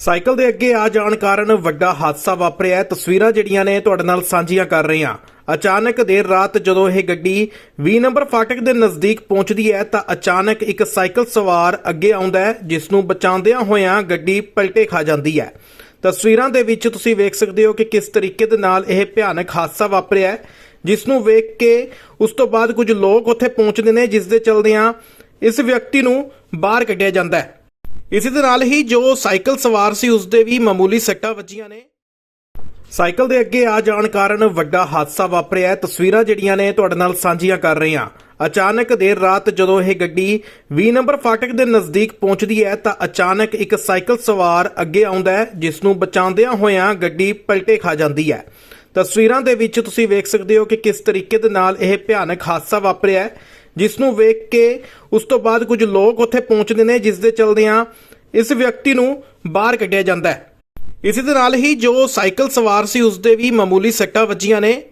Cycle ਦੇ ਅੱਗੇ ਆ ਜਾਣ ਕਾਰਨ ਵੱਡਾ ਹਾਦਸਾ ਵਾਪਰਿਆ। ਤਸਵੀਰਾਂ ਜਿਹੜੀਆਂ ਨੇ ਤੁਹਾਡੇ ਨਾਲ ਸਾਂਝੀਆਂ ਕਰ ਰਹੇ ਹਾਂ। ਅਚਾਨਕ ਦੇਰ ਰਾਤ ਜਦੋਂ ਇਹ ਗੱਡੀ 20 ਨੰਬਰ ਫਾਟਕ ਦੇ ਨਜ਼ਦੀਕ ਪਹੁੰਚਦੀ ਹੈ, ਤਾਂ ਅਚਾਨਕ ਇੱਕ ਸਾਈਕਲ ਸਵਾਰ ਅੱਗੇ ਆਉਂਦਾ ਹੈ, ਜਿਸ ਨੂੰ ਬਚਾਉਂਦਿਆਂ ਹੋਇਆਂ ਗੱਡੀ ਪਲਟੇ ਖਾ ਜਾਂਦੀ ਹੈ। ਤਸਵੀਰਾਂ ਦੇ ਵਿੱਚ ਤੁਸੀਂ ਵੇਖ ਸਕਦੇ ਹੋ ਕਿ ਕਿਸ ਤਰੀਕੇ ਦੇ ਨਾਲ ਇਹ ਭਿਆਨਕ ਹਾਦਸਾ ਵਾਪਰਿਆ ਹੈ, ਜਿਸ ਨੂੰ ਵੇਖ ਕੇ ਉਸ ਤੋਂ ਬਾਅਦ ਕੁਝ ਲੋਕ ਉੱਥੇ ਪਹੁੰਚਦੇ ਨੇ, ਜਿਸ ਦੇ ਚਲਦਿਆਂ ਇਸ ਵਿਅਕਤੀ ਨੂੰ ਬਾਹਰ ਕੱਢਿਆ ਜਾਂਦਾ ਹੈ। ਇਸੇ ਦੇ ਨਾਲ ਹੀ ਜੋ ਸਾਈਕਲ ਸਵਾਰ ਸੀ ਉਸ ਦੇ ਵੀ ਮਾਮੂਲੀ ਸੱਟਾਂ ਵੱਜੀਆਂ ਨੇ। ਸਾਈਕਲ ਦੇ ਅੱਗੇ ਆ ਜਾਣ ਕਾਰਨ ਵੱਡਾ ਹਾਦਸਾ ਵਾਪਰਿਆ ਤਸਵੀਰਾਂ ਜਿਹੜੀਆਂ ਨੇ ਤੁਹਾਡੇ ਨਾਲ ਸਾਂਝੀਆਂ ਕਰ ਰਹੇ ਹਾਂ। ਅਚਾਨਕ ਦੇਰ ਰਾਤ ਜਦੋਂ ਇਹ ਗੱਡੀ 20 ਨੰਬਰ ਫਾਟਕ ਦੇ ਨਜ਼ਦੀਕ ਪਹੁੰਚਦੀ ਹੈ, ਤਾਂ ਅਚਾਨਕ ਇੱਕ ਸਾਈਕਲ ਸਵਾਰ ਅੱਗੇ ਆਉਂਦਾ ਹੈ, ਜਿਸ ਨੂੰ ਬਚਾਉਂਦਿਆਂ ਹੋਇਆਂ ਗੱਡੀ ਪਲਟੇ ਖਾ ਜਾਂਦੀ ਹੈ। ਤਸਵੀਰਾਂ ਦੇ ਵਿੱਚ ਤੁਸੀਂ ਵੇਖ ਸਕਦੇ ਹੋ ਕਿ ਕਿਸ ਤਰੀਕੇ ਦੇ ਨਾਲ ਇਹ ਭਿਆਨਕ ਹਾਦਸਾ ਵਾਪਰਿਆ ਹੈ, ਜਿਸ ਨੂੰ ਵੇਖ ਕੇ ਉਸ ਤੋਂ ਬਾਅਦ ਕੁਝ ਲੋਕ ਉੱਥੇ ਪਹੁੰਚਦੇ ਨੇ, ਜਿਸ ਦੇ ਚਲਦਿਆਂ ਇਸ ਵਿਅਕਤੀ ਨੂੰ ਬਾਹਰ ਕੱਢਿਆ ਜਾਂਦਾ ਹੈ। ਇਸੇ ਦੇ ਨਾਲ ਹੀ ਜੋ ਸਾਈਕਲ ਸਵਾਰ ਸੀ ਉਸ ਦੇ ਵੀ ਮਾਮੂਲੀ ਸੱਟਾਂ ਵੱਜੀਆਂ ਨੇ।